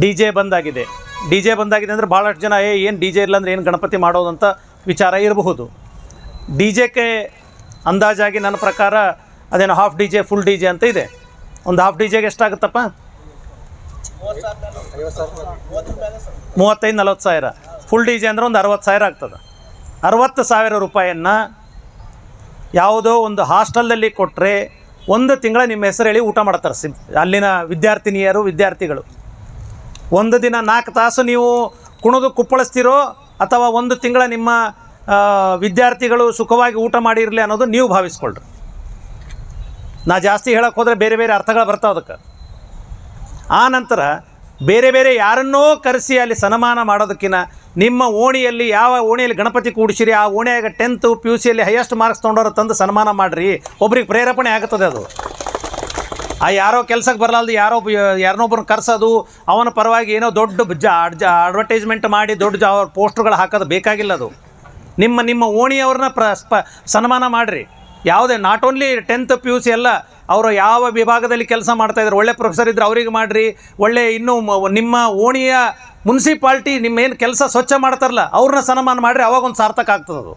D J ಬಂದಾಗಿದೆ. D J ಬಂದಾಗಿದೆ ಅಂದರೆ ಭಾಳಷ್ಟು ಜನ, ಏ, ಏನು ಡಿ ಜೆ ಇಲ್ಲ ಅಂದರೆ ಏನು ಗಣಪತಿ ಮಾಡೋದಂತ ವಿಚಾರ ಇರಬಹುದು. ಡಿ ಜೆಗೆ ಅಂದಾಜಾಗಿ ನನ್ನ ಪ್ರಕಾರ ಅದೇನು half D J full D J ಅಂತ ಇದೆ. ಒಂದು ಹಾಫ್ ಡಿ ಜೆಗೆ ಎಷ್ಟಾಗುತ್ತಪ್ಪ? ಮೂವತ್ತೈದು, ನಲ್ವತ್ತು ಸಾವಿರ. ಫುಲ್ ಡಿ ಜೆ ಅಂದ್ರೆ ಒಂದು ಅರವತ್ತು ಸಾವಿರ ಆಗ್ತದೆ. ಅರವತ್ತು ಸಾವಿರ ರೂಪಾಯಿಯನ್ನು ಯಾವುದೋ ಒಂದು ಹಾಸ್ಟೆಲ್ನಲ್ಲಿ ಕೊಟ್ಟರೆ ಒಂದು ತಿಂಗಳ ನಿಮ್ಮ ಹೆಸರು ಹೇಳಿ ಊಟ ಮಾಡ್ತಾರೆ. ಸಿಮ್ ಅಲ್ಲಿನ ವಿದ್ಯಾರ್ಥಿನಿಯರು, ವಿದ್ಯಾರ್ಥಿಗಳು. ಒಂದು ದಿನ ನಾಲ್ಕು ತಾಸು ನೀವು ಕುಣಿದು ಕುಪ್ಪಳಿಸ್ತೀರೋ ಅಥವಾ ಒಂದು ತಿಂಗಳ ನಿಮ್ಮ ವಿದ್ಯಾರ್ಥಿಗಳು ಸುಖವಾಗಿ ಊಟ ಮಾಡಿರಲಿ ಅನ್ನೋದು ನೀವು ಭಾವಿಸ್ಕೊಳ್ರಿ. ನಾ ಜಾಸ್ತಿ ಹೇಳಕ್ಕೆ ಹೋದರೆ ಬೇರೆ ಬೇರೆ ಅರ್ಥಗಳು ಬರ್ತಾವೆ ಅದಕ್ಕೆ. ಆ ನಂತರ ಬೇರೆ ಬೇರೆ ಯಾರನ್ನೋ ಕರೆಸಿ ಅಲ್ಲಿ ಸನ್ಮಾನ ಮಾಡೋದಕ್ಕಿಂತ ನಿಮ್ಮ ಓಣಿಯಲ್ಲಿ ಯಾವ ಓಣಿಯಲ್ಲಿ ಗಣಪತಿ ಕೂಡಿಸಿರಿ, ಆ ಓಣಿಯಾಗ ಟೆಂತು ಪಿ ಯು ಸಿಯಲ್ಲಿ ಹೈಯೆಸ್ಟ್ ಮಾರ್ಕ್ಸ್ ತೊಗೊಂಡವ್ರು ತಂದು ಸನ್ಮಾನ ಮಾಡಿರಿ, ಒಬ್ರಿಗೆ ಪ್ರೇರೇಪಣೆ ಆಗುತ್ತದೆ ಅದು. ಆ ಯಾರೋ ಕೆಲ್ಸಕ್ಕೆ ಬರಲಾರ್ದು ಯಾರೋ ಯಾರನ್ನೊಬ್ಬರನ್ನ ಕರ್ಸೋದು, ಅವನ ಪರವಾಗಿ ಏನೋ ದೊಡ್ಡ ಜ ಅಡ್ವರ್ಟೈಸ್ಮೆಂಟ್ ಮಾಡಿ ದೊಡ್ಡ ಜ ಪೋಸ್ಟ್ರುಗಳು ಹಾಕೋದು ಬೇಕಾಗಿಲ್ಲ ಅದು. ನಿಮ್ಮ ನಿಮ್ಮ ಓಣಿಯವ್ರನ್ನ ಪ್ರ ಸ್ಪ ಸನ್ಮಾನ ಮಾಡಿರಿ. ಯಾವುದೇ not only tenth P U C ಎಲ್ಲ, ಅವರು ಯಾವ ವಿಭಾಗದಲ್ಲಿ ಕೆಲಸ ಮಾಡ್ತಾಯಿದ್ದಾರೆ ಒಳ್ಳೆ ಪ್ರೊಫೆಸರ್ ಇದ್ದರೆ ಅವ್ರಿಗೆ ಮಾಡಿರಿ, ಒಳ್ಳೆ ಇನ್ನೂ ನಿಮ್ಮ ಓಣಿಯ ಮುನ್ಸಿಪಾಲ್ಟಿ ನಿಮ್ಮ ಏನು ಕೆಲಸ ಸ್ವಚ್ಛ ಮಾಡ್ತಾರಲ್ಲ, ಅವ್ರನ್ನ ಸನ್ಮಾನ ಮಾಡಿರಿ, ಅವಾಗ ಒಂದು ಸಾರ್ಥಕ ಆಗ್ತದೆ ಅದು.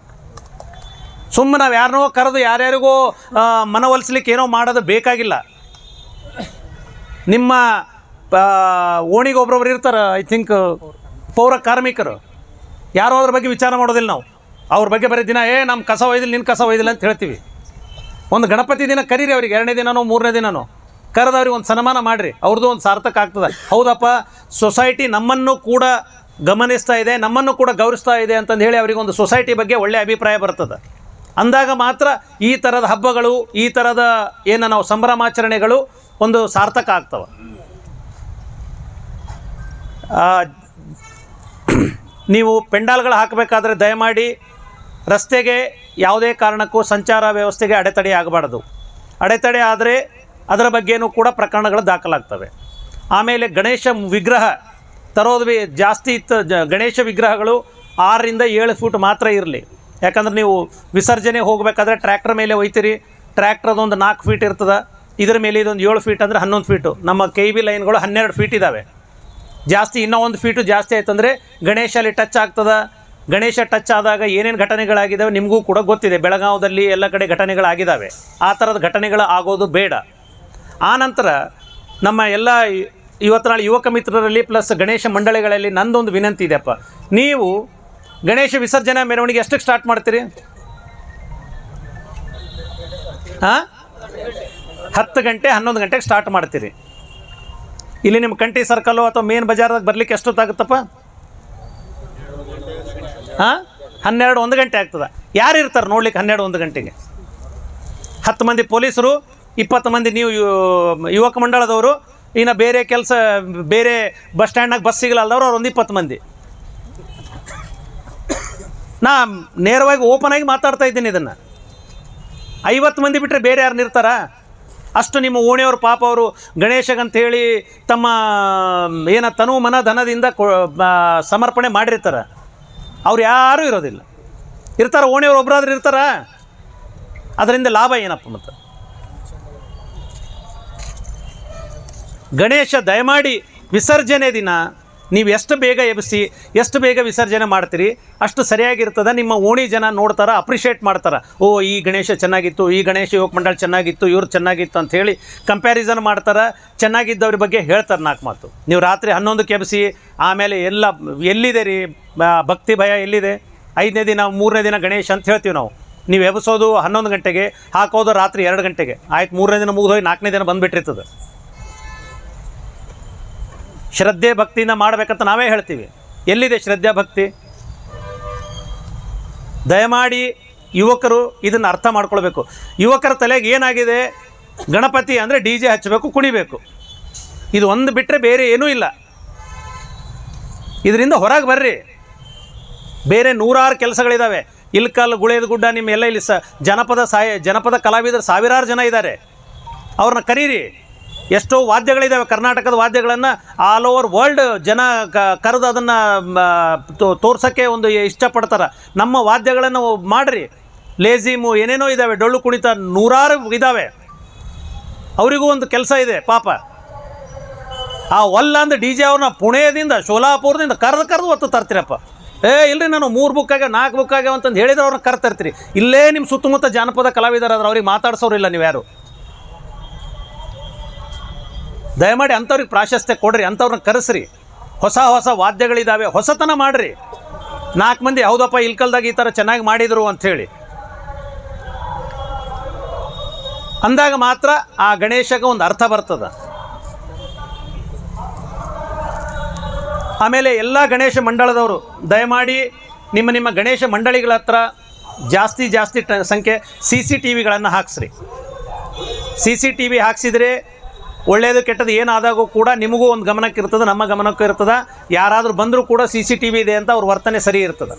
ಸುಮ್ಮನೆ ನಾವು ಯಾರನ್ನೋ ಕರೆದು ಯಾರ್ಯಾರಿಗೋ ಮನವೊಲಿಸ್ಲಿಕ್ಕೆ ಏನೋ ಮಾಡೋದು ಬೇಕಾಗಿಲ್ಲ. ನಿಮ್ಮ ಓಣಿಗೆ ಒಬ್ರೊಬ್ರು ಇರ್ತಾರೆ ಐ ಥಿಂಕ್ ಪೌರ ಕಾರ್ಮಿಕರು. ಯಾರೋ ಅದ್ರ ಬಗ್ಗೆ ವಿಚಾರ ಮಾಡೋದಿಲ್ಲ ನಾವು. ಅವ್ರ ಬಗ್ಗೆ ಬರೀ ದಿನ, ಏ ನಮ್ಮ ಕಸ ಒಯ್ದಿಲ್ಲ ನಿನ್ನ ಕಸ ಒಯ್ದಿಲ್ಲ ಅಂತ ಹೇಳ್ತೀವಿ. ಒಂದು ಗಣಪತಿ ದಿನ ಕರೀರಿ ಅವ್ರಿಗೆ, ಎರಡನೇ ದಿನನೋ, ಮೂರನೇ ದಿನನೋ. ಕರೆದವ್ರಿಗೆ ಒಂದು ಸನ್ಮಾನ ಮಾಡಿರಿ. ಅವ್ರದ್ದು ಒಂದು ಸಾರ್ಥಕ ಆಗ್ತದೆ. ಹೌದಪ್ಪ, ಸೊಸೈಟಿ ನಮ್ಮನ್ನು ಕೂಡ ಗಮನಿಸ್ತಾ ಇದೆ, ನಮ್ಮನ್ನು ಕೂಡ ಗೌರವಿಸ್ತಾ ಇದೆ ಅಂತಂದು ಹೇಳಿ ಅವರಿಗೆ ಒಂದು ಸೊಸೈಟಿ ಬಗ್ಗೆ ಒಳ್ಳೆಯ ಅಭಿಪ್ರಾಯ ಬರ್ತದೆ. ಅಂದಾಗ ಮಾತ್ರ ಈ ಥರದ ಹಬ್ಬಗಳು, ಈ ಥರದ ಏನು ನಾವು ಸಂಭ್ರಮಾಚರಣೆಗಳು ಒಂದು ಸಾರ್ಥಕ ಆಗ್ತವೆ. ನೀವು ಪೆಂಡಾಲ್ಗಳು ಹಾಕಬೇಕಾದ್ರೆ ದಯಮಾಡಿ ರಸ್ತೆಗೆ ಯಾವುದೇ ಕಾರಣಕ್ಕೂ ಸಂಚಾರ ವ್ಯವಸ್ಥೆಗೆ ಅಡೆತಡೆ ಆಗಬಾರ್ದು. ಅಡೆತಡೆ ಆದರೆ ಅದರ ಬಗ್ಗೆನೂ ಕೂಡ ಪ್ರಕರಣಗಳು ದಾಖಲಾಗ್ತವೆ. ಆಮೇಲೆ ಗಣೇಶ ವಿಗ್ರಹ ತರೋದು ಜಾಸ್ತಿ ಇತ್ತು ಗಣೇಶ ವಿಗ್ರಹಗಳು ಆರರಿಂದ ಏಳು ಫೂಟ್ ಮಾತ್ರ ಇರಲಿ. ಯಾಕಂದ್ರೆ ನೀವು ವಿಸರ್ಜನೆ ಹೋಗಬೇಕಾದ್ರೆ ಟ್ರ್ಯಾಕ್ಟರ್ ಮೇಲೆ ಒಯ್ತೀರಿ ಟ್ರ್ಯಾಕ್ಟ್ರದೊಂದು ನಾಲ್ಕು ಫೀಟ್ ಇರ್ತದೆ. ಇದ್ರ ಮೇಲೆ ಇದೊಂದು ಏಳು ಫೀಟ್ ಅಂದರೆ ಹನ್ನೊಂದು ಫೀಟು ನಮ್ಮ ಕೆ ಬಿ ಲೈನ್ಗಳು ಹನ್ನೆರಡು ಫೀಟ್ ಇದ್ದಾವೆ ಜಾಸ್ತಿ ಇನ್ನೂ ಒಂದು ಫೀಟು ಜಾಸ್ತಿ ಆಯ್ತಂದರೆ ಗಣೇಶ ಅಲ್ಲಿ ಟಚ್ ಆಗ್ತದ. ಗಣೇಶ ಟಚ್ ಆದಾಗ ಏನೇನು ಘಟನೆಗಳಾಗಿದ್ದಾವೆ ನಿಮಗೂ ಕೂಡ ಗೊತ್ತಿದೆ. ಬೆಳಗಾವದಲ್ಲಿ ಎಲ್ಲ ಕಡೆ ಘಟನೆಗಳಾಗಿದ್ದಾವೆ. ಆ ಥರದ ಘಟನೆಗಳು ಆಗೋದು ಬೇಡ. ಆನಂತರ ನಂತರ ನಮ್ಮ ಎಲ್ಲ ಇವತ್ತು ನಾಳೆ ಯುವಕ ಮಿತ್ರರಲ್ಲಿ ಪ್ಲಸ್ ಗಣೇಶ ಮಂಡಳಿಗಳಲ್ಲಿ ನಂದೊಂದು ವಿನಂತಿ ಇದೆಯಪ್ಪ ನೀವು ಗಣೇಶ ವಿಸರ್ಜನೆ ಮೆರವಣಿಗೆ ಎಷ್ಟಕ್ಕೆ ಸ್ಟಾರ್ಟ್ ಮಾಡ್ತೀರಿ? ಹಾಂ ಹತ್ತು ಗಂಟೆ ಹನ್ನೊಂದು ಗಂಟೆಗೆ ಸ್ಟಾರ್ಟ್ ಮಾಡ್ತೀರಿ. ಇಲ್ಲಿ ನಿಮ್ಮ ಕಂಟಿ ಸರ್ಕಲ್ಲು ಅಥವಾ ಮೇನ್ ಬಜಾರ್ದಾಗ ಬರ್ಲಿಕ್ಕೆ ಎಷ್ಟೊತ್ತಾಗುತ್ತಪ್ಪ? ಹಾಂ ಹನ್ನೆರಡು, ಒಂದು ಗಂಟೆ ಆಗ್ತದೆ. ಯಾರು ಇರ್ತಾರೆ ನೋಡ್ಲಿಕ್ಕೆ ಹನ್ನೆರಡು, ಒಂದು ಗಂಟೆಗೆ? ಹತ್ತು ಮಂದಿ ಪೊಲೀಸರು, ಇಪ್ಪತ್ತು ಮಂದಿ ನೀವು ಯುವಕ ಮಂಡಳದವರು, ಇನ್ನು ಬೇರೆ ಕೆಲಸ, ಬೇರೆ ಬಸ್ ಸ್ಟ್ಯಾಂಡ್ನಾಗ ಬಸ್ ಸಿಗಲ್ಲದವ್ರು ಅವ್ರು ಒಂದು ಇಪ್ಪತ್ತು ಮಂದಿ. ನಾ ನೇರವಾಗಿ ಓಪನ್ ಆಗಿ ಮಾತಾಡ್ತಾ ಇದ್ದೀನಿ ಇದನ್ನು. ಐವತ್ತು ಮಂದಿ ಬಿಟ್ಟರೆ ಬೇರೆ ಯಾರು ಇರ್ತಾರಾ? ಅಷ್ಟು ನಿಮ್ಮ ಓಣಿಯವರು ಪಾಪ ಅವರು ಗಣೇಶಗಂತೇಳಿ ತಮ್ಮ ಏನ ತನು ಮನ ಧನದಿಂದ ಸಮರ್ಪಣೆ ಮಾಡಿರ್ತಾರೆ. ಅವ್ರು ಯಾರೂ ಇರೋದಿಲ್ಲ. ಇರ್ತಾರೆ, ಓಣಿಯವ್ರು ಒಬ್ಬರಾದ್ರೂ ಇರ್ತಾರ. ಅದರಿಂದ ಲಾಭ ಏನಪ್ಪ ಮತ್ತು? ಗಣೇಶ, ದಯಮಾಡಿ ವಿಸರ್ಜನೆ ದಿನ ನೀವು ಎಷ್ಟು ಬೇಗ ಎಬ್ಬಿಸಿ ಎಷ್ಟು ಬೇಗ ವಿಸರ್ಜನೆ ಮಾಡ್ತೀರಿ, ಅಷ್ಟು ಸರಿಯಾಗಿರ್ತದೆ. ನಿಮ್ಮ ಓಣಿ ಜನ ನೋಡ್ತಾರೆ, ಅಪ್ರಿಷಿಯೇಟ್ ಮಾಡ್ತಾರೆ. ಓ, ಈ ಗಣೇಶ ಚೆನ್ನಾಗಿತ್ತು, ಈ ಗಣೇಶ ಯುವಕ ಮಂಡಳ ಚೆನ್ನಾಗಿತ್ತು, ಇವ್ರು ಚೆನ್ನಾಗಿತ್ತು ಅಂತ ಹೇಳಿ ಕಂಪ್ಯಾರಿಸನ್ ಮಾಡ್ತಾರೆ. ಚೆನ್ನಾಗಿದ್ದವ್ರ ಬಗ್ಗೆ ಹೇಳ್ತಾರೆ ನಾಲ್ಕು ಮಾತು. ನೀವು ರಾತ್ರಿ ಹನ್ನೊಂದಕ್ಕೆ ಎಬ್ಬಿಸಿ ಆಮೇಲೆ ಎಲ್ಲ, ಎಲ್ಲಿದೆ ರೀ ಭಕ್ತಿ ಭಯ ಎಲ್ಲಿದೆ? ಐದನೇ ದಿನ, ಮೂರನೇ ದಿನ ಗಣೇಶ ಅಂತ ಹೇಳ್ತೀವಿ ನಾವು. ನೀವು ಎಬ್ಬಿಸೋದು ಹನ್ನೊಂದು ಗಂಟೆಗೆ, ಹಾಕೋದು ರಾತ್ರಿ ಎರಡು ಗಂಟೆಗೆ. ಆಯ್ತು, ಮೂರನೇ ದಿನ ಮುಗಿದೋಗಿ ನಾಲ್ಕನೇ ದಿನ ಬಂದುಬಿಟ್ಟಿರ್ತದೆ. ಶ್ರದ್ಧೆ ಭಕ್ತಿಯಿಂದ ಮಾಡಬೇಕಂತ ನಾವೇ ಹೇಳ್ತೀವಿ. ಎಲ್ಲಿದೆ ಶ್ರದ್ಧೆ ಭಕ್ತಿ? ದಯಮಾಡಿ ಯುವಕರು ಇದನ್ನು ಅರ್ಥ ಮಾಡ್ಕೊಳ್ಬೇಕು. ಯುವಕರ ತಲೆಗೆ ಏನಾಗಿದೆ? ಗಣಪತಿ ಅಂದರೆ ಡಿ ಜೆ ಹಚ್ಚಬೇಕು, ಕುಣಿಬೇಕು. ಇದು ಒಂದು ಬಿಟ್ಟರೆ ಬೇರೆ ಏನೂ ಇಲ್ಲ. ಇದರಿಂದ ಹೊರಗೆ ಬರ್ರಿ. ಬೇರೆ ನೂರಾರು ಕೆಲಸಗಳಿದ್ದಾವೆ ಇಲ್ಕಲ್, ಗುಳೇದ ಗುಡ್ಡ ನಿಮ್ಮೆಲ್ಲ ಇಲ್ಲಿ ಸ ಜನಪದ ಸಾಯ ಜನಪದ ಕಲಾವಿದರು ಸಾವಿರಾರು ಜನ ಇದ್ದಾರೆ. ಅವ್ರನ್ನ ಕರೀರಿ. ಎಷ್ಟೋ ವಾದ್ಯಗಳಿದ್ದಾವೆ ಕರ್ನಾಟಕದ ವಾದ್ಯಗಳನ್ನು ಆಲ್ ಓವರ್ ವರ್ಲ್ಡ್ ಜನ ಕರೆದು ಅದನ್ನು ತೋರ್ಸೋಕ್ಕೆ ಒಂದು ಇಷ್ಟಪಡ್ತಾರೆ. ನಮ್ಮ ವಾದ್ಯಗಳನ್ನು ಮಾಡಿರಿ. ಲೇಝಿಮು ಏನೇನೋ ಇದ್ದಾವೆ ಡೊಳ್ಳು ಕುಣಿತ ನೂರಾರು ಇದ್ದಾವೆ ಅವರಿಗೂ ಒಂದು ಕೆಲಸ ಇದೆ, ಪಾಪ. ಆ ಒಲ್ಲ ಅಂದ ಡಿ ಜೆ ಅವ್ರನ್ನ ಪುಣೆದಿಂದ, ಶೋಲಾಪುರದಿಂದ ಕರೆದು ಕರೆದು ಒತ್ತು ತರ್ತೀರಪ್ಪ. ಏ ಇಲ್ಲರಿ ನಾನು ಮೂರು ಬುಕ್ ಆಗ್ಯಾವ, ನಾಲ್ಕು ಬುಕ್ ಆಗ್ಯಾವ ಅಂತಂದು ಹೇಳಿದ್ರೆ ಅವ್ರನ್ನ ಕರ್ ತರ್ತೀರಿ. ಇಲ್ಲೇ ನಿಮ್ಮ ಸುತ್ತಮುತ್ತ ಜಾನಪದ ಕಲಾವಿದರಾದ್ರೆ ಅವ್ರಿಗೆ ಮಾತಾಡ್ಸೋರಿಲ್ಲ ನೀವು ಯಾರು ದಯಮಾಡಿ ಅಂಥವ್ರಿಗೆ ಪ್ರಾಶಸ್ತ್ಯ ಕೊಡ್ರಿ, ಅಂಥವ್ರನ್ನ ಕರೆಸ್ರಿ. ಹೊಸ ಹೊಸ ವಾದ್ಯಗಳಿದ್ದಾವೆ ಹೊಸತನ ಮಾಡಿರಿ. ನಾಲ್ಕು ಮಂದಿ, ಹೌದಪ್ಪ, ಇಲ್ಕಲ್ದಾಗ ಈ ಥರ ಚೆನ್ನಾಗಿ ಮಾಡಿದರು ಅಂಥೇಳಿ ಅಂದಾಗ ಮಾತ್ರ ಆ ಗಣೇಶಗೆ ಒಂದು ಅರ್ಥ ಬರ್ತದೆ. ಆಮೇಲೆ ಎಲ್ಲ ಗಣೇಶ ಮಂಡಳದವರು, ದಯಮಾಡಿ ನಿಮ್ಮ ನಿಮ್ಮ ಗಣೇಶ ಮಂಡಳಿಗಳ ಹತ್ರ ಜಾಸ್ತಿ ಜಾಸ್ತಿ ಸಂಖ್ಯೆ ಸಿ ಸಿ ಟಿ ವಿಗಳನ್ನು ಹಾಕ್ಸ್ರಿ. ಸಿ ಸಿ ಟಿ ವಿ ಹಾಕ್ಸಿದ್ರೆ ಒಳ್ಳೆಯದು ಕೆಟ್ಟದ್ದು ಏನಾದಾಗೂ ಕೂಡ ನಿಮಗೂ ಒಂದು ಗಮನಕ್ಕೆ ಇರ್ತದೆ, ನಮ್ಮ ಗಮನಕ್ಕೂ ಇರ್ತದೆ. ಯಾರಾದರೂ ಬಂದರೂ ಕೂಡ ಸಿ ಸಿ ಟಿ ವಿ ಇದೆ ಅಂತ ಅವ್ರ ವರ್ತನೆ ಸರಿ ಇರ್ತದೆ.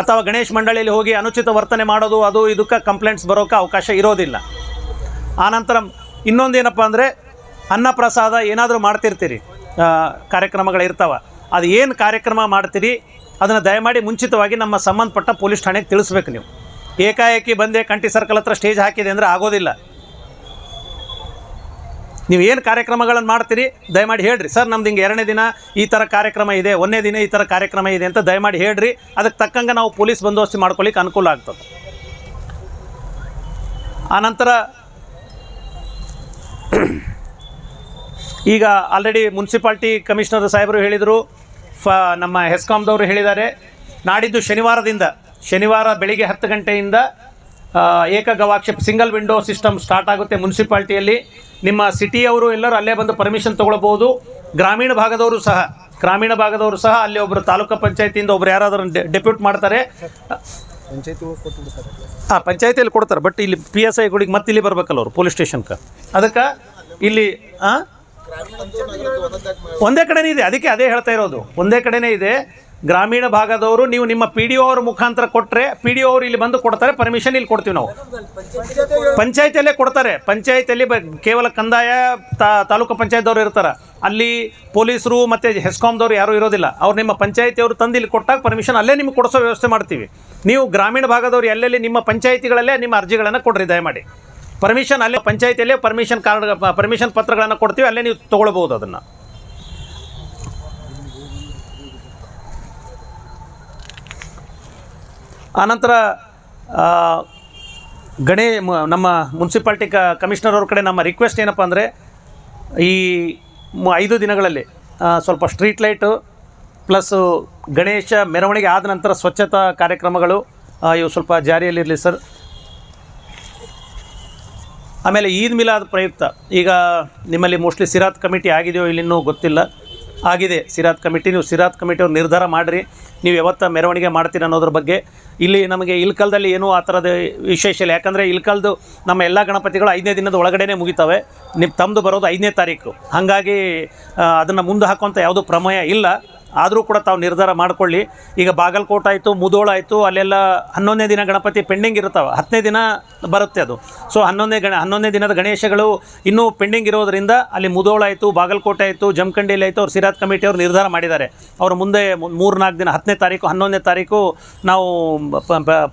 ಅಥವಾ ಗಣೇಶ್ ಮಂಡಳಿಯಲ್ಲಿ ಹೋಗಿ ಅನುಚಿತ ವರ್ತನೆ ಮಾಡೋದು, ಅದು ಇದಕ್ಕೆ ಕಂಪ್ಲೇಂಟ್ಸ್ ಬರೋಕ್ಕೆ ಅವಕಾಶ ಇರೋದಿಲ್ಲ. ಆನಂತರ ಇನ್ನೊಂದೇನಪ್ಪ ಅಂದರೆ ಅನ್ನಪ್ರಸಾದ ಏನಾದರೂ ಮಾಡ್ತಿರ್ತೀರಿ ಕಾರ್ಯಕ್ರಮಗಳಿರ್ತಾವ ಅದು ಏನು ಕಾರ್ಯಕ್ರಮ ಮಾಡ್ತೀರಿ, ಅದನ್ನು ದಯಮಾಡಿ ಮುಂಚಿತವಾಗಿ ನಮ್ಮ ಸಂಬಂಧಪಟ್ಟ ಪೊಲೀಸ್ ಠಾಣೆಗೆ ತಿಳಿಸ್ಬೇಕು ನೀವು. ಏಕಾಏಕಿ ಬಂದೆ ಕಂಟಿ ಸರ್ಕಲ್ ಹತ್ರ ಸ್ಟೇಜ್ ಹಾಕಿದೆ ಅಂದರೆ ಆಗೋದಿಲ್ಲ. ನೀವು ಏನು ಕಾರ್ಯಕ್ರಮಗಳನ್ನು ಮಾಡ್ತೀರಿ? ದಯಮಾಡಿ ಹೇಳ್ರಿ. ಸರ್, ನಮ್ದು ಹಿಂಗೆ ಎರಡನೇ ದಿನ ಈ ಥರ ಕಾರ್ಯಕ್ರಮ ಇದೆ ಒಂದನೇ ದಿನ ಈ ಥರ ಕಾರ್ಯಕ್ರಮ ಇದೆ ಅಂತ ದಯಮಾಡಿ ಹೇಳ್ರಿ. ಅದಕ್ಕೆ ತಕ್ಕಂಗೆ ನಾವು ಪೊಲೀಸ್ ಬಂದೋಬಸ್ತಿ ಮಾಡ್ಕೊಳ್ಳಿಕ್ಕೆ ಅನುಕೂಲ ಆಗ್ತದೆ. ಆನಂತರ ಈಗ ಆಲ್ರೆಡಿ ಮುನ್ಸಿಪಾಲ್ಟಿ ಕಮಿಷನರ್ ಸಾಹೇಬರು ಹೇಳಿದರು, ಫ, ನಮ್ಮ ಹೆಸ್ಕಾಮ್ದವರು ಹೇಳಿದ್ದಾರೆ. ನಾಡಿದ್ದು ಶನಿವಾರದಿಂದ, ಶನಿವಾರ ಬೆಳಿಗ್ಗೆ ಹತ್ತು ಗಂಟೆಯಿಂದ ಏಕಗವಾಕ್ಷ ಏಕ ಗವಾಕ್ಷ ಸಿಂಗಲ್ ವಿಂಡೋ ಸಿಸ್ಟಮ್ ಸ್ಟಾರ್ಟ್ ಆಗುತ್ತೆ ಮುನ್ಸಿಪಾಲ್ಟಿಯಲ್ಲಿ. ನಿಮ್ಮ ಸಿಟಿಯವರು ಎಲ್ಲರೂ ಅಲ್ಲೇ ಬಂದು ಪರ್ಮಿಷನ್ ತೊಗೊಳ್ಬೋದು ಗ್ರಾಮೀಣ ಭಾಗದವರು ಸಹ ಗ್ರಾಮೀಣ ಭಾಗದವರು ಸಹ ಅಲ್ಲಿ ಒಬ್ಬರು ತಾಲೂಕು ಪಂಚಾಯತಿಯಿಂದ ಒಬ್ರು ಯಾರಾದರೂ ಡೆಪ್ಯೂಟ್ ಮಾಡ್ತಾರೆ. ಹಾಂ ಪಂಚಾಯತಿಯಲ್ಲಿ ಕೊಡ್ತಾರೆ ಬಟ್ ಇಲ್ಲಿ ಪಿ ಎಸ್ ಐಗಳಿಗೆ ಮತ್ತೆ ಇಲ್ಲಿ ಬರ್ಬೇಕಲ್ಲ ಅವರು ಪೊಲೀಸ್ ಸ್ಟೇಷನ್ಗೆ ಅದಕ್ಕೆ ಇಲ್ಲಿ ಹಾಂ ಒಂದೇ ಕಡೆನೇ ಇದೆ, ಅದಕ್ಕೆ ಅದೇ ಹೇಳ್ತಾ ಇರೋದು. ಒಂದೇ ಕಡೆನೇ ಇದೆ. ಗ್ರಾಮೀಣ ಭಾಗದವರು, ನೀವು ನಿಮ್ಮ ಪಿ ಡಿ ಒ ಅವ್ರ ಮುಖಾಂತರ ಕೊಟ್ಟರೆ ಪಿ ಡಿ ಒ ಅವರು ಇಲ್ಲಿ ಬಂದು ಕೊಡ್ತಾರೆ ಪರ್ಮಿಷನ್ ಇಲ್ಲಿ ಕೊಡ್ತೀವಿ ನಾವು. ಪಂಚಾಯತಿಯಲ್ಲೇ ಕೊಡ್ತಾರೆ. ಪಂಚಾಯತಿಯಲ್ಲಿ ಕೇವಲ ಕಂದಾಯ ತಾಲೂಕು ಪಂಚಾಯತ್ದವ್ರು ಇರ್ತಾರೆ. ಅಲ್ಲಿ ಪೊಲೀಸರು ಮತ್ತು ಹೆಸ್ಕಾಮ್ದವ್ರು ಯಾರೂ ಇರೋದಿಲ್ಲ. ಅವ್ರು ನಿಮ್ಮ ಪಂಚಾಯತಿಯವರು ತಂದು ಇಲ್ಲಿ ಕೊಟ್ಟಾಗ ಪರ್ಮಿಷನ್ ಅಲ್ಲೇ ನಿಮ್ಗೆ ಕೊಡಿಸೋ ವ್ಯವಸ್ಥೆ ಮಾಡ್ತೀವಿ. ನೀವು ಗ್ರಾಮೀಣ ಭಾಗದವ್ರು ಎಲ್ಲೆಲ್ಲಿ ನಿಮ್ಮ ಪಂಚಾಯತಿಗಳಲ್ಲೇ ನಿಮ್ಮ ಅರ್ಜಿಗಳನ್ನು ಕೊಡ್ರಿ, ದಯಮಾಡಿ. ಪರ್ಮಿಷನ್ ಅಲ್ಲೇ ಪಂಚಾಯತಿಯಲ್ಲೇ ಪರ್ಮಿಷನ್ ಕಾರ್ಡ್ ಪರ್ಮಿಷನ್ ಪತ್ರಗಳನ್ನು ಕೊಡ್ತೀವಿ, ಅಲ್ಲೇ ನೀವು ತೊಗೊಳ್ಬೋದು ಅದನ್ನು. ಆನಂತರ ಗಣೇ ನಮ್ಮ ಮುನ್ಸಿಪಾಲ್ಟಿ ಕಮಿಷನರ್ ಅವ್ರ ಕಡೆ ನಮ್ಮ ರಿಕ್ವೆಸ್ಟ್ ಏನಪ್ಪ ಅಂದರೆ, ಈ ಐದು ದಿನಗಳಲ್ಲಿ ಸ್ವಲ್ಪ ಸ್ಟ್ರೀಟ್ ಲೈಟು ಪ್ಲಸ್ ಗಣೇಶ ಮೆರವಣಿಗೆ ಆದ ನಂತರ ಸ್ವಚ್ಛತಾ ಕಾರ್ಯಕ್ರಮಗಳು ಇವು ಸ್ವಲ್ಪ ಜಾರಿಯಲ್ಲಿರಲಿ ಸರ್ ಆಮೇಲೆ ಈದ್ ಮಿಲಾದ್ ಪ್ರಯುಕ್ತ. ಈಗ ನಿಮ್ಮಲ್ಲಿ ಮೋಸ್ಟ್ಲಿ ಸಿರಾತ್ ಕಮಿಟಿ ಆಗಿದೆಯೋ ಇಲ್ಲಿನ್ನೂ ಗೊತ್ತಿಲ್ಲ. ಆಗಿದೆ, ಸಿರಾತ್ ಕಮಿಟಿ. ನೀವು ಸಿರಾತ್ ಕಮಿಟಿಯವ್ರು ನಿರ್ಧಾರ ಮಾಡಿರಿ. ನೀವು ಯಾವತ್ತ ಮೆರವಣಿಗೆ ಮಾಡ್ತೀರಿ ಅನ್ನೋದ್ರ ಬಗ್ಗೆ. ಇಲ್ಲಿ ನಮಗೆ ಇಲ್ಕಲ್ದಲ್ಲಿ ಏನೂ ಆ ಥರದ ವಿಶೇಷ ಇಲ್ಲ. ಯಾಕಂದರೆ ಇಲ್ಕಲ್ದು ನಮ್ಮ ಎಲ್ಲ ಗಣಪತಿಗಳು ಐದನೇ ದಿನದ ಒಳಗಡೆನೇ ಮುಗಿತವೆ. ನಿಮ್ಮ ತಮ್ಮದು ಬರೋದು ಐದನೇ ತಾರೀಕು. ಹಾಗಾಗಿ ಅದನ್ನು ಮುಂದೆ ಹಾಕುವಂಥ ಯಾವುದೂ ಪ್ರಮೇಯ ಇಲ್ಲ. ಆದರೂ ಕೂಡ ತಾವು ನಿರ್ಧಾರ ಮಾಡ್ಕೊಳ್ಳಿ. ಈಗ ಬಾಗಲಕೋಟೆ ಆಯಿತು, ಮುದೋಳ ಆಯಿತು, ಅಲ್ಲೆಲ್ಲ ಹನ್ನೊಂದನೇ ದಿನ ಗಣಪತಿ ಪೆಂಡಿಂಗ್ ಇರ್ತಾವೆ ಹತ್ತನೇ ದಿನ ಬರುತ್ತೆ ಅದು. ಸೊ ಹನ್ನೊಂದನೇ ಗಣ, ಹನ್ನೊಂದನೇ ದಿನದ ಗಣೇಶಗಳು ಇನ್ನೂ ಪೆಂಡಿಂಗ್ ಇರೋದರಿಂದ ಅಲ್ಲಿ ಮುದೋಳ ಆಯಿತು, ಬಾಗಲಕೋಟೆ ಆಯಿತು, ಜಮಖಂಡಿಯಲ್ಲಿ ಆಯಿತು, ಅವ್ರು ಸಿರಾತ್ ಕಮಿಟಿಯವರು ನಿರ್ಧಾರ ಮಾಡಿದ್ದಾರೆ. ಅವರು ಮುಂದೆ ಮೂರು ನಾಲ್ಕು ದಿನ, ಹತ್ತನೇ ತಾರೀಕು, ಹನ್ನೊಂದನೇ ತಾರೀಕು ನಾವು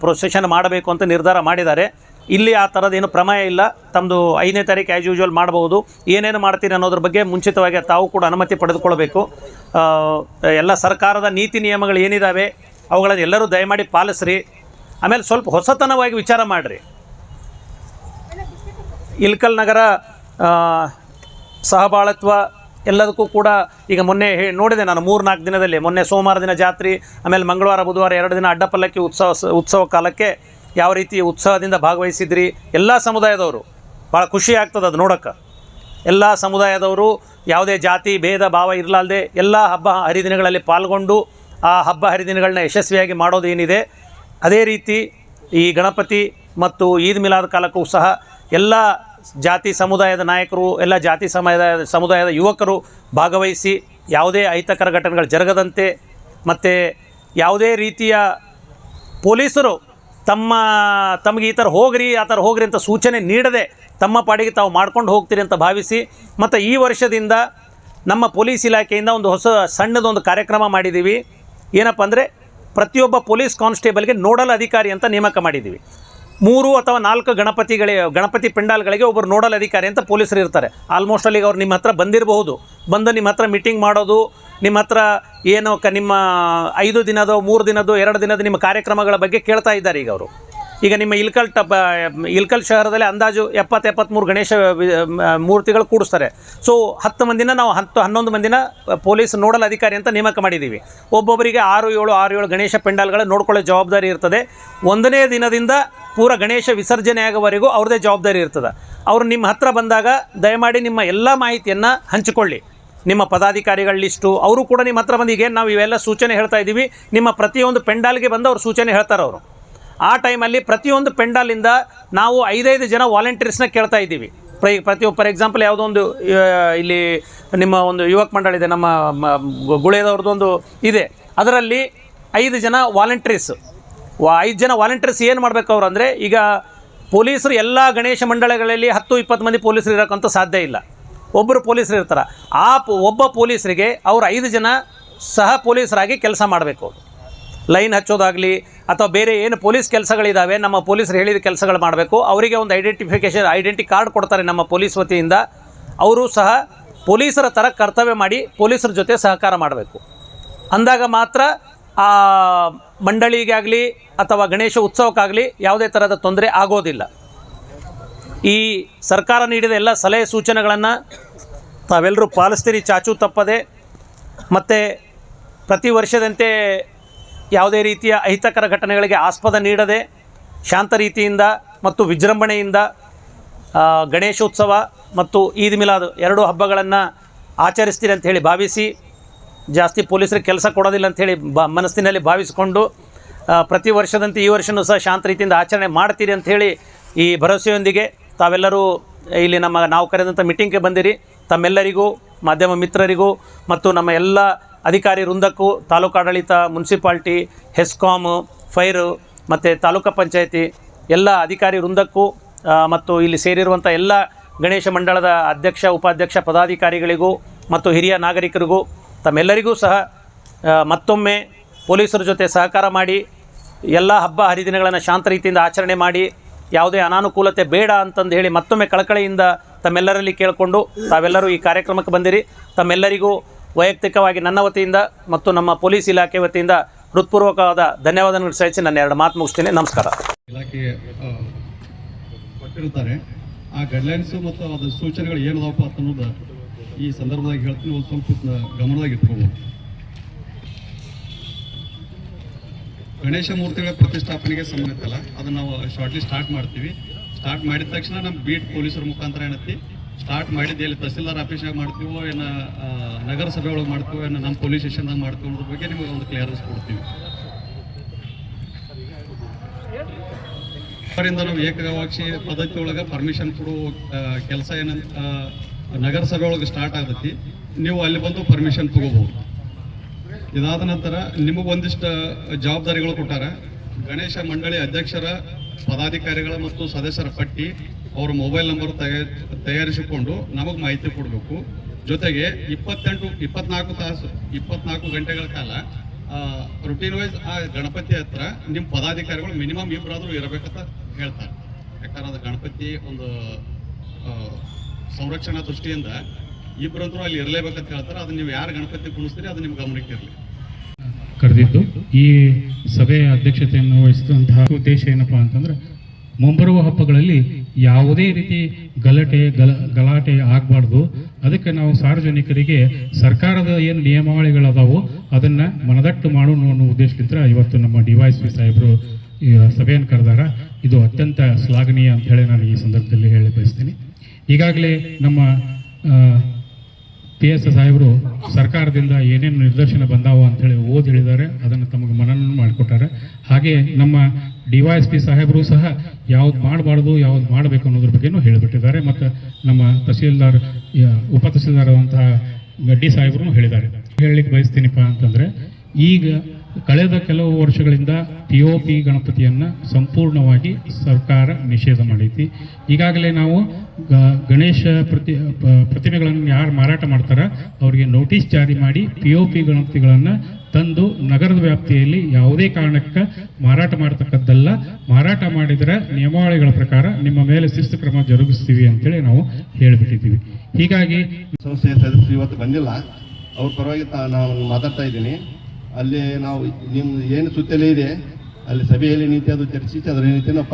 ಪ್ರೊಸೆಷನ್ ಮಾಡಬೇಕು ಅಂತ ನಿರ್ಧಾರ ಮಾಡಿದ್ದಾರೆ. ಇಲ್ಲಿ ಆ ಥರದ್ದೇನು ಪ್ರಮೇಯ ಇಲ್ಲ. ತಮ್ಮದು ಐದನೇ ತಾರೀಕು ಆ್ಯಸ್ ಯೂಶ್ವಲ್ ಮಾಡ್ಬೋದು. ಏನೇನು ಮಾಡ್ತೀರಿ ಅನ್ನೋದ್ರ ಬಗ್ಗೆ ಮುಂಚಿತವಾಗಿ ತಾವು ಕೂಡ ಅನುಮತಿ ಪಡೆದುಕೊಳ್ಬೇಕು. ಎಲ್ಲ ಸರ್ಕಾರದ ನೀತಿ ನಿಯಮಗಳು ಏನಿದ್ದಾವೆ ಅವುಗಳನ್ನು ಎಲ್ಲರೂ ದಯಮಾಡಿ ಪಾಲಿಸ್ರಿ. ಆಮೇಲೆ ಸ್ವಲ್ಪ ಹೊಸತನವಾಗಿ ವಿಚಾರ ಮಾಡಿರಿ. ಇಲ್ಕಲ್ ನಗರ ಸಹಬಾಳತ್ವ ಎಲ್ಲದಕ್ಕೂ ಕೂಡ ಈಗ ಮೊನ್ನೆ ನೋಡಿದೆ ನಾನು ಮೂರು ನಾಲ್ಕು ದಿನದಲ್ಲಿ. ಮೊನ್ನೆ ಸೋಮವಾರ ದಿನ ಜಾತ್ರೆ, ಆಮೇಲೆ ಮಂಗಳವಾರ, ಬುಧವಾರ ಎರಡು ದಿನ ಅಡ್ಡಪಲ್ಲಕ್ಕಿ ಉತ್ಸವ ಉತ್ಸವ ಕಾಲಕ್ಕೆ ಯಾವ ರೀತಿ ಉತ್ಸಾಹದಿಂದ ಭಾಗವಹಿಸಿದ್ರಿ? ಎಲ್ಲ ಸಮುದಾಯದವರು. ಭಾಳ ಖುಷಿ ಆಗ್ತದೆ ಅದು ನೋಡೋಕ್ಕೆ. ಎಲ್ಲ ಸಮುದಾಯದವರು ಯಾವುದೇ ಜಾತಿ, ಭೇದ, ಭಾವ ಇರಲಾರ್ದೆ ಎಲ್ಲ ಹಬ್ಬ ಹರಿದಿನಗಳಲ್ಲಿ ಪಾಲ್ಗೊಂಡು ಆ ಹಬ್ಬ ಹರಿದಿನಗಳನ್ನ ಯಶಸ್ವಿಯಾಗಿ ಮಾಡೋದು ಏನಿದೆ? ಅದೇ ರೀತಿ ಈ ಗಣಪತಿ ಮತ್ತು ಈದ್ ಮಿಲಾದ್ ಕಾಲಕ್ಕೂ ಸಹ ಎಲ್ಲ ಜಾತಿ ಸಮುದಾಯದ ನಾಯಕರು, ಎಲ್ಲ ಜಾತಿ ಸಮುದಾಯದ ಸಮುದಾಯದ ಯುವಕರು ಭಾಗವಹಿಸಿ ಯಾವುದೇ ಅಹಿತಕರ ಘಟನೆಗಳು ಜರುಗದಂತೆ ಮತ್ತು ಯಾವುದೇ ರೀತಿಯ ಪೊಲೀಸರು ತಮ್ಮ, ತಮಗೆ ಈ ಥರ ಹೋಗ್ರಿ, ಆ ಥರ ಹೋಗ್ರಿ ಅಂತ ಸೂಚನೆ ನೀಡದೆ ತಮ್ಮ ಪಾಡಿಗೆ ತಾವು ಮಾಡ್ಕೊಂಡು ಹೋಗ್ತೀರಿ ಅಂತ ಭಾವಿಸಿ, ಮತ್ತು ಈ ವರ್ಷದಿಂದ ನಮ್ಮ ಪೊಲೀಸ್ ಇಲಾಖೆಯಿಂದ ಒಂದು ಹೊಸ ಸಣ್ಣದೊಂದು ಕಾರ್ಯಕ್ರಮ ಮಾಡಿದ್ದೀವಿ. ಏನಪ್ಪ ಅಂದರೆ ಪ್ರತಿಯೊಬ್ಬ ಪೊಲೀಸ್ ಕಾನ್ಸ್ಟೇಬಲ್ಗೆ ನೋಡಲ್ ಅಧಿಕಾರಿ ಅಂತ ನೇಮಕ ಮಾಡಿದ್ದೀವಿ. ಮೂರು ಅಥವಾ ನಾಲ್ಕು ಗಣಪತಿಗಳೇ, ಗಣಪತಿ ಪೆಂಡಾಲ್ಗಳಿಗೆ ಒಬ್ಬರು ನೋಡಲ್ ಅಧಿಕಾರಿ ಅಂತ ಪೊಲೀಸರು ಇರ್ತಾರೆ. ಆಲ್ಮೋಸ್ಟ್ ಅಲ್ಲಿಗೆ ಅವ್ರು ನಿಮ್ಮ ಹತ್ರ ಬಂದಿರಬಹುದು. ಬಂದು ನಿಮ್ಮ ಹತ್ರ ಮೀಟಿಂಗ್ ಮಾಡೋದು, ನಿಮ್ಮ ಹತ್ರ ಏನೋ ಕ, ನಿಮ್ಮ ಐದು ದಿನದೋ, ಮೂರು ದಿನದೋ, ಎರಡು ದಿನದ ನಿಮ್ಮ ಕಾರ್ಯಕ್ರಮಗಳ ಬಗ್ಗೆ ಕೇಳ್ತಾ ಇದ್ದಾರೆ ಈಗ ಅವರು. ಈಗ ನಿಮ್ಮ ಇಲ್ಕಲ್ ಟಪ್, ಇಲ್ಕಲ್ ಶಹರದಲ್ಲಿ ಅಂದಾಜು ಎಪ್ಪತ್ತು ಎಪ್ಪತ್ತ್ಮೂರು ಗಣೇಶ ಮೂರ್ತಿಗಳು ಕೂಡಿಸ್ತಾರೆ. ಸೊ ಹತ್ತು ಮಂದಿನ ನಾವು ಹತ್ತು, ಹನ್ನೊಂದು ಮಂದಿನ ಪೊಲೀಸ್ ನೋಡಲ್ ಅಧಿಕಾರಿ ಅಂತ ನೇಮಕ ಮಾಡಿದ್ದೀವಿ. ಒಬ್ಬೊಬ್ಬರಿಗೆ ಆರು, ಏಳು ಆರು, ಏಳು ಗಣೇಶ ಪೆಂಡಾಲ್ಗಳ ನೋಡ್ಕೊಳ್ಳೋ ಜವಾಬ್ದಾರಿ ಇರ್ತದೆ. ಒಂದನೇ ದಿನದಿಂದ ಪೂರ ಗಣೇಶ ವಿಸರ್ಜನೆ ಆಗೋವರೆಗೂ ಅವ್ರದ್ದೇ ಜವಾಬ್ದಾರಿ ಇರ್ತದೆ. ಅವರು ನಿಮ್ಮ ಹತ್ರ ಬಂದಾಗ ದಯಮಾಡಿ ನಿಮ್ಮ ಎಲ್ಲ ಮಾಹಿತಿಯನ್ನು ಹಂಚಿಕೊಳ್ಳಿ. ನಿಮ್ಮ ಪದಾಧಿಕಾರಿಗಳ ಲಿಸ್ಟು, ಅವರು ಕೂಡ ನಿಮ್ಮ ಹತ್ರ ಬಂದು ಈಗೇನು ನಾವು ಇವೆಲ್ಲ ಸೂಚನೆ ಹೇಳ್ತಾ ಇದ್ದೀವಿ. ನಿಮ್ಮ ಪ್ರತಿಯೊಂದು ಪೆಂಡಾಲ್ಗೆ ಬಂದು ಅವ್ರು ಸೂಚನೆ ಹೇಳ್ತಾರೆ ಅವರು. ಆ ಟೈಮಲ್ಲಿ ಪ್ರತಿಯೊಂದು ಪೆಂಡಾಲಿಂದ ನಾವು ಐದೈದು ಜನ ವಾಲಂಟಿಯರ್ಸ್ನ ಕೇಳ್ತಾ ಇದ್ದೀವಿ. ಪ್ರೈ, ಪ್ರತಿ ಫಾರ್ ಎಕ್ಸಾಂಪಲ್ ಯಾವುದೋ ಒಂದು ಇಲ್ಲಿ ನಿಮ್ಮ ಒಂದು ಯುವಕ ಮಂಡಳ ಇದೆ, ನಮ್ಮ ಗುಳೇದವ್ರದ್ದೊಂದು ಇದೆ. ಅದರಲ್ಲಿ ಐದು ಜನ ವಾಲಂಟಿಯರ್ಸ್. ವಾ ಐದು ಜನ ವಾಲಂಟಿಯರ್ಸ್ ಏನು ಮಾಡಬೇಕು ಅವ್ರು ಅಂದರೆ, ಈಗ ಪೊಲೀಸರು ಎಲ್ಲ ಗಣೇಶ ಮಂಡಳಗಳಲ್ಲಿ ಹತ್ತು, ಇಪ್ಪತ್ತು ಮಂದಿ ಪೊಲೀಸರು ಇರೋಕ್ಕಂತ ಸಾಧ್ಯ ಇಲ್ಲ. ಒಬ್ಬರು ಪೊಲೀಸರು ಇರ್ತಾರೆ. ಆ ಒಬ್ಬ ಪೊಲೀಸರಿಗೆ ಅವ್ರು ಐದು ಜನ ಸಹ ಪೊಲೀಸರಾಗಿ ಕೆಲಸ ಮಾಡಬೇಕು. ಲೈನ್ ಹಚ್ಚೋದಾಗಲಿ ಅಥವಾ ಬೇರೆ ಏನು ಪೊಲೀಸ್ ಕೆಲಸಗಳಿದ್ದಾವೆ ನಮ್ಮ ಪೊಲೀಸರು ಹೇಳಿದ ಕೆಲಸಗಳು ಮಾಡಬೇಕು. ಅವರಿಗೆ ಒಂದು ಐಡೆಂಟಿಫಿಕೇಷನ್ ಐಡೆಂಟಿ ಕಾರ್ಡ್ ಕೊಡ್ತಾರೆ ನಮ್ಮ ಪೊಲೀಸ್ ವತಿಯಿಂದ. ಅವರು ಸಹ ಪೊಲೀಸರ ಥರ ಕರ್ತವ್ಯ ಮಾಡಿ ಪೊಲೀಸರ ಜೊತೆ ಸಹಕಾರ ಮಾಡಬೇಕು. ಅಂದಾಗ ಮಾತ್ರ ಆ ಮಂಡಳಿಗಾಗಲಿ ಅಥವಾ ಗಣೇಶ ಉತ್ಸವಕ್ಕಾಗಲಿ ಯಾವುದೇ ಥರದ ತೊಂದರೆ ಆಗೋದಿಲ್ಲ. ಈ ಸರ್ಕಾರ ನೀಡಿದ ಎಲ್ಲ ಸಲಹೆ ಸೂಚನೆಗಳನ್ನು ತಾವೆಲ್ಲರೂ ಪಾಲಿಸ್ತೀರಿ, ಚಾಚು ತಪ್ಪದೆ. ಮತ್ತು ಪ್ರತಿ ವರ್ಷದಂತೆ ಯಾವುದೇ ರೀತಿಯ ಅಹಿತಕರ ಘಟನೆಗಳಿಗೆ ಆಸ್ಪದ ನೀಡದೆ, ಶಾಂತ ರೀತಿಯಿಂದ ಮತ್ತು ವಿಜೃಂಭಣೆಯಿಂದ ಗಣೇಶೋತ್ಸವ ಮತ್ತು ಈದ್ ಮಿಲಾದ್ ಎರಡು ಹಬ್ಬಗಳನ್ನು ಆಚರಿಸ್ತೀರಿ ಅಂತ ಹೇಳಿ ಭಾವಿಸಿ ಜಾಸ್ತಿ ಪೊಲೀಸರಿಗೆ ಕೆಲಸ ಕೊಡೋದಿಲ್ಲ ಅಂಥೇಳಿ ಬ ಮನಸ್ಸಿನಲ್ಲಿ ಭಾವಿಸಿಕೊಂಡು ಪ್ರತಿ ವರ್ಷದಂತೆ ಈ ವರ್ಷವೂ ಸಹ ಶಾಂತ ರೀತಿಯಿಂದ ಆಚರಣೆ ಮಾಡ್ತೀರಿ ಅಂಥೇಳಿ ಈ ಭರವಸೆಯೊಂದಿಗೆ ತಾವೆಲ್ಲರೂ ಇಲ್ಲಿ ನಮ್ಮ ನಾವು ಕರೆದಂಥ ಮೀಟಿಂಗ್ಗೆ ಬಂದಿರಿ. ತಮ್ಮೆಲ್ಲರಿಗೂ, ಮಾಧ್ಯಮ ಮಿತ್ರರಿಗೂ ಮತ್ತು ನಮ್ಮ ಎಲ್ಲ ಅಧಿಕಾರಿ ವೃಂದಕ್ಕೂ, ತಾಲೂಕು ಆಡಳಿತ, ಮುನ್ಸಿಪಾಲ್ಟಿ ಹೆಸ್ಕಾಮ್ ಫೈರು ಮತ್ತು ತಾಲೂಕು ಪಂಚಾಯತಿ ಎಲ್ಲ ಅಧಿಕಾರಿ ವೃಂದಕ್ಕೂ ಮತ್ತು ಇಲ್ಲಿ ಸೇರಿರುವಂಥ ಎಲ್ಲ ಗಣೇಶ ಮಂಡಳದ ಅಧ್ಯಕ್ಷ, ಉಪಾಧ್ಯಕ್ಷ, ಪದಾಧಿಕಾರಿಗಳಿಗೂ ಮತ್ತು ಹಿರಿಯ ನಾಗರಿಕರಿಗೂ ತಮ್ಮೆಲ್ಲರಿಗೂ ಸಹ ಮತ್ತೊಮ್ಮೆ ಪೊಲೀಸರ ಜೊತೆ ಸಹಕಾರ ಮಾಡಿ ಎಲ್ಲ ಹಬ್ಬ ಹರಿದಿನಗಳನ್ನು ಶಾಂತ ರೀತಿಯಿಂದ ಆಚರಣೆ ಮಾಡಿ ಯಾವುದೇ ಅನಾನುಕೂಲತೆ ಬೇಡ ಅಂತಂದು ಹೇಳಿ ಮತ್ತೊಮ್ಮೆ ಕಳಕಳಿಯಿಂದ ತಮ್ಮೆಲ್ಲರಲ್ಲಿ ಕೇಳಿಕೊಂಡು ತಾವೆಲ್ಲರೂ ಈ ಕಾರ್ಯಕ್ರಮಕ್ಕೆ ಬಂದಿರಿ. ತಮ್ಮೆಲ್ಲರಿಗೂ ವೈಯಕ್ತಿಕವಾಗಿ ನನ್ನ ವತಿಯಿಂದ ಮತ್ತು ನಮ್ಮ ಪೊಲೀಸ್ ಇಲಾಖೆ ವತಿಯಿಂದ ಹೃತ್ಪೂರ್ವಕವಾದ ಧನ್ಯವಾದಗಳು ಸಹಿಸಿ ನನ್ನ ಎರಡು ಮಾತು ಮುಗಿಸ್ತೇನೆ. ನಮಸ್ಕಾರ. ಇಲಾಖೆ ಆ, ಕೊಟ್ಟಿರ್ತಾರೆ ಆ ಗೈಡ್ಲೈನ್ಸು ಮತ್ತು ಅದರ ಸೂಚನೆಗಳು ಏನದಪ್ಪ ಅನ್ನೋದು ಈ ಸಂದರ್ಭದಾಗ ಹೇಳ್ತೀನಿ, ಒಂದು ಸ್ವಲ್ಪ ಗಮನದಾಗ ಇಟ್ಕೋಬೋದು. ಗಣೇಶ ಮೂರ್ತಿಗಳ ಪ್ರತಿಷ್ಠಾಪನೆಗೆ ಸಂಬಂಧಿತಲ್ಲ ಅದನ್ನ ನಾವು ಶಾರ್ಟ್ಲಿ ಸ್ಟಾರ್ಟ್ ಮಾಡ್ತೀವಿ. ಸ್ಟಾರ್ಟ್ ಮಾಡಿದ ತಕ್ಷಣ ನಮ್ಮ ಬೀಟ್ ಪೊಲೀಸರ ಮುಖಾಂತರ ಏನೈತಿ ಸ್ಟಾರ್ಟ್ ಮಾಡಿದ್ದು ಎಲ್ಲಿ? ತಹಸೀಲ್ದಾರ್ ಆಫೀಸಾಗ ಮಾಡ್ತೀವೋ, ಏನು ನಗರಸಭೆ ಒಳಗೆ ಮಾಡ್ತೀವೋ, ಏನು ನಮ್ಮ ಪೊಲೀಸ್ ಸ್ಟೇಷನ್ದಾಗ ಮಾಡ್ತೀವಿ ಅನ್ನೋದ್ರ ಬಗ್ಗೆ ನಿಮಗೆ ಒಂದು ಕ್ಲಿಯರೆನ್ಸ್ ಕೊಡ್ತೀವಿ. ಅವರಿಂದ ನಾವು ಏಕಗವಾಕ್ಷಿ ಪದ್ಧತಿ ಒಳಗೆ ಪರ್ಮಿಷನ್ ಕೊಡುವ ಕೆಲಸ ಏನಂತ ನಗರಸಭೆ ಒಳಗೆ ಸ್ಟಾರ್ಟ್ ಆಗತಿ ನೀವು ಅಲ್ಲಿ ಬಂದು ಪರ್ಮಿಷನ್ ತಗೋಬಹುದು. ಇದಾದ ನಂತರ ನಿಮಗೆ ಒಂದಿಷ್ಟು ಜವಾಬ್ದಾರಿಗಳು ಕೊಟ್ಟಾರ. ಗಣೇಶ ಮಂಡಳಿ ಅಧ್ಯಕ್ಷರ ಪದಾಧಿಕಾರಿಗಳ ಮತ್ತು ಸದಸ್ಯರ ಪಟ್ಟಿ, ಅವರ ಮೊಬೈಲ್ ನಂಬರ್ ತಯಾರಿ ತಯಾರಿಸಿಕೊಂಡು ನಮಗೆ ಮಾಹಿತಿ ಕೊಡಬೇಕು. ಜೊತೆಗೆ ಇಪ್ಪತ್ತೆಂಟು, ಇಪ್ಪತ್ನಾಲ್ಕು ತಾಸು, ಇಪ್ಪತ್ನಾಲ್ಕು ಗಂಟೆಗಳ ಕಾಲ ರುಟೀನ್ ವೈಸ್ ಆ ಗಣಪತಿ ಹತ್ರ ನಿಮ್ಮ ಪದಾಧಿಕಾರಿಗಳು ಮಿನಿಮಮ್ ಇಬ್ಬರಾದರೂ ಇರಬೇಕಂತ ಹೇಳ್ತಾರೆ. ಯಾಕಂದ್ರೆ ಗಣಪತಿ ಒಂದು ಸಂರಕ್ಷಣಾ ದೃಷ್ಟಿಯಿಂದ ಇಬ್ಬರಂತರೂ ಅಲ್ಲಿ ಇರಲೇಬೇಕಂತ ಹೇಳ್ತಾರೆ. ಅದನ್ನ ನೀವು ಯಾರು ಗಣಪತಿ ಕುಣಿಸ್ತೀರಿ ಅದು ನಿಮ್ಗೆ ಗಮನಕ್ಕೆ ಇರಲಿ. ಕರೆದಿದ್ದು, ಈ ಸಭೆಯ ಅಧ್ಯಕ್ಷತೆಯನ್ನು ವಹಿಸಿದಂತಹ ಉದ್ದೇಶ ಏನಪ್ಪ ಅಂತಂದ್ರೆ, ಮುಂಬರುವ ಹಬ್ಬಗಳಲ್ಲಿ ಯಾವುದೇ ರೀತಿ ಗಲಾಟೆ, ಗಲ, ಗಲಾಟೆ ಆಗಬಾರ್ದು. ಅದಕ್ಕೆ ನಾವು ಸಾರ್ವಜನಿಕರಿಗೆ ಸರ್ಕಾರದ ಏನು ನಿಯಮಾವಳಿಗಳದಾವೋ ಅದನ್ನು ಮನದಟ್ಟು ಮಾಡೋಣ ಅನ್ನೋ ಉದ್ದೇಶದಿಂದ ಇವತ್ತು ನಮ್ಮ ಡಿ ವೈ ಪಿ ಸಾಹೇಬರು ಈ ಸಭೆಯನ್ನು ಕರೆದಾರ. ಇದು ಅತ್ಯಂತ ಶ್ಲಾಘನೀಯ ಅಂತ ಹೇಳಿ ನಾನು ಈ ಸಂದರ್ಭದಲ್ಲಿ ಹೇಳಿ ಬಯಸ್ತೀನಿ. ಈಗಾಗಲೇ ನಮ್ಮ ಪಿ ಎಸ್ ಸಾಹೇಬರು ಸರ್ಕಾರದಿಂದ ಏನೇನು ನಿರ್ದೇಶನ ಬಂದಾವ ಅಂಥೇಳಿ ಓದಿ ಹೇಳಿದ್ದಾರೆ. ಅದನ್ನು ತಮಗೆ ಮನನ ಮಾಡಿಕೊಟ್ಟಾರೆ. ಹಾಗೆ ನಮ್ಮ ಡಿ ವೈ ಎಸ್ ಪಿ ಸಾಹೇಬರು ಸಹ ಯಾವ್ದು ಮಾಡಬಾರ್ದು, ಯಾವ್ದು ಮಾಡಬೇಕು ಅನ್ನೋದ್ರ ಬಗ್ಗೆನೂ ಹೇಳಿಬಿಟ್ಟಿದ್ದಾರೆ. ಮತ್ತು ನಮ್ಮ ತಹಸೀಲ್ದಾರ್ ಉಪ ತಹಸೀಲ್ದಾರ್ ಆದಂತಹ ಗಡ್ಡಿ ಸಾಹೇಬರು ಹೇಳಿದ್ದಾರೆ. ಹೇಳಲಿಕ್ಕೆ ಬಯಸ್ತೀನಿಪ್ಪ ಅಂತಂದರೆ, ಈಗ ಕಳೆದ ಕೆಲವು ವರ್ಷಗಳಿಂದ ಪಿ ಒ ಪಿ ಗಣಪತಿಯನ್ನು ಸಂಪೂರ್ಣವಾಗಿ ಸರ್ಕಾರ ನಿಷೇಧ ಮಾಡೈತಿ. ಈಗಾಗಲೇ ನಾವು ಗಣೇಶ ಪ್ರತಿ ಪ್ರತಿಮೆಗಳನ್ನು ಯಾರು ಮಾರಾಟ ಮಾಡ್ತಾರ ಅವರಿಗೆ ನೋಟಿಸ್ ಜಾರಿ ಮಾಡಿ ಪಿ ಒ ಪಿ ಗಣಪತಿಗಳನ್ನು ತಂದು ನಗರದ ವ್ಯಾಪ್ತಿಯಲ್ಲಿ ಯಾವುದೇ ಕಾರಣಕ್ಕೆ ಮಾರಾಟ ಮಾಡತಕ್ಕದ್ದಲ್ಲ, ಮಾರಾಟ ಮಾಡಿದರೆ ನಿಯಮಾವಳಿಗಳ ಪ್ರಕಾರ ನಿಮ್ಮ ಮೇಲೆ ಶಿಸ್ತು ಕ್ರಮ ಜರುಗಿಸ್ತೀವಿ ಅಂತೇಳಿ ನಾವು ಹೇಳಿಬಿಟ್ಟಿದ್ದೀವಿ. ಹೀಗಾಗಿ ಸಂಸ್ಥೆಯ ಸದಸ್ಯರು ಇವತ್ತು ಬಂದಿಲ್ಲ. ಅವ್ರ ಪರವಾಗಿ ನಾನು ಮಾತಾಡ್ತಾ ಇದ್ದೀನಿ. ಅಲ್ಲಿ ನಾವು ನಿಮ್ಮ ಏನು ಸುತ್ತಲೇ ಇದೆ, ಅಲ್ಲಿ ಸಭೆಯಲ್ಲಿ ನೀತಿ ಅದು ಚರ್ಚಿಸಿ ಅದರ ನಾವು